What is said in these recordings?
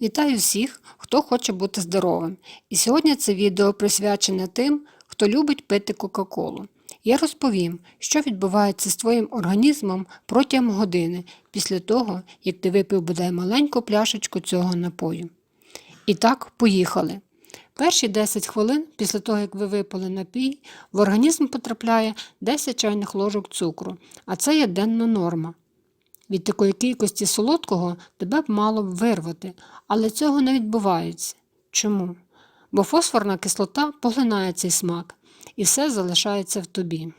Вітаю всіх, хто хоче бути здоровим. І сьогодні це відео присвячене тим, хто любить пити Кока-Колу. Я розповім, що відбувається з твоїм організмом протягом години після того, як ти випив бодай маленьку пляшечку цього напою. І так, поїхали. Перші 10 хвилин після того, як ви випили напій, в організм потрапляє 10 чайних ложок цукру, а це є денна норма. Від такої кількості солодкого тебе б мало б вирвати, але цього не відбувається. Чому? Бо фосфорна кислота поглинає цей смак, і все залишається в тобі.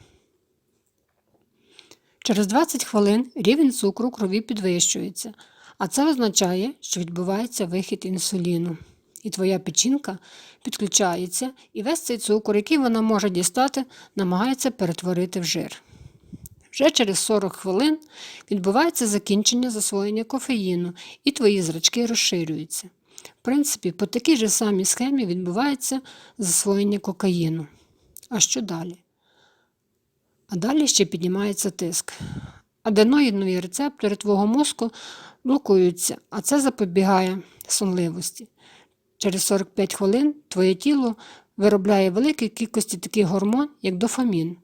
Через 20 хвилин рівень цукру крові підвищується, а це означає, що відбувається вихід інсуліну. І твоя печінка підключається, і весь цей цукор, який вона може дістати, намагається перетворити в жир. Вже через 40 хвилин відбувається закінчення засвоєння кофеїну, і твої зрачки розширюються. В принципі, по такій же самій схемі відбувається засвоєння кокаїну. А що далі? А далі ще піднімається тиск. Аденоїднові рецептори твого мозку блокуються, а це запобігає сонливості. Через 45 хвилин твоє тіло виробляє великі кількості таких гормон, як дофамін.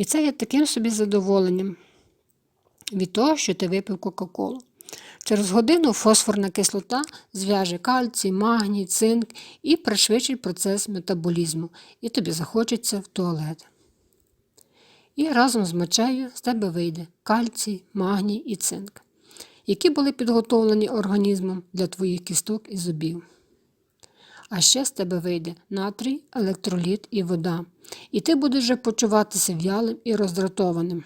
І це є таким собі задоволенням від того, що ти випив Кока-Колу. Через годину фосфорна кислота зв'яже кальцій, магній, цинк і пришвидшить процес метаболізму, і тобі захочеться в туалет. І разом з мочею з тебе вийде кальцій, магній і цинк, які були підготовлені організмом для твоїх кісток і зубів. А ще з тебе вийде натрій, електроліт і вода, і ти будеш вже почуватися в'ялим і роздратованим.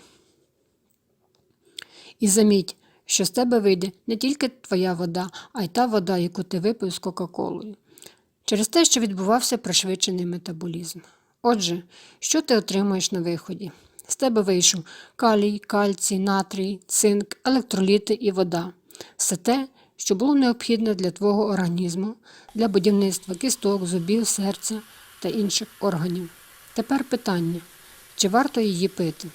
І заміть, що з тебе вийде не тільки твоя вода, а й та вода, яку ти випив з Кока-Колою, через те, що відбувався пришвидшений метаболізм. Отже, що ти отримуєш на виході? З тебе вийшов калій, кальцій, натрій, цинк, електроліти і вода. Все те, що було необхідне для твого організму, для будівництва кісток, зубів, серця та інших органів. Тепер питання: чи варто її пити?